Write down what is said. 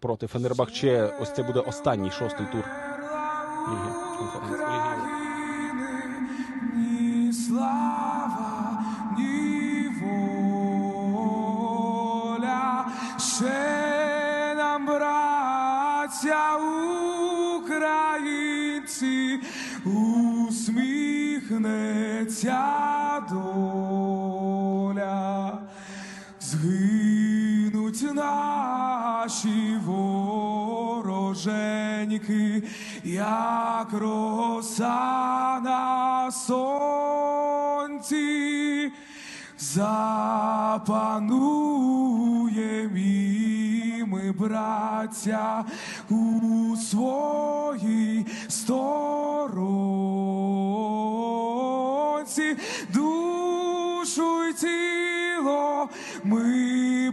проти Фенербахче. Ось це буде останній шостий тур Ні слава, ні ще нам, браття українці, усміхнеться доля. Згинуть наші вороженьки, як роса на сонці, запануєм і браття, у своїй сторонці, душу й тіло ми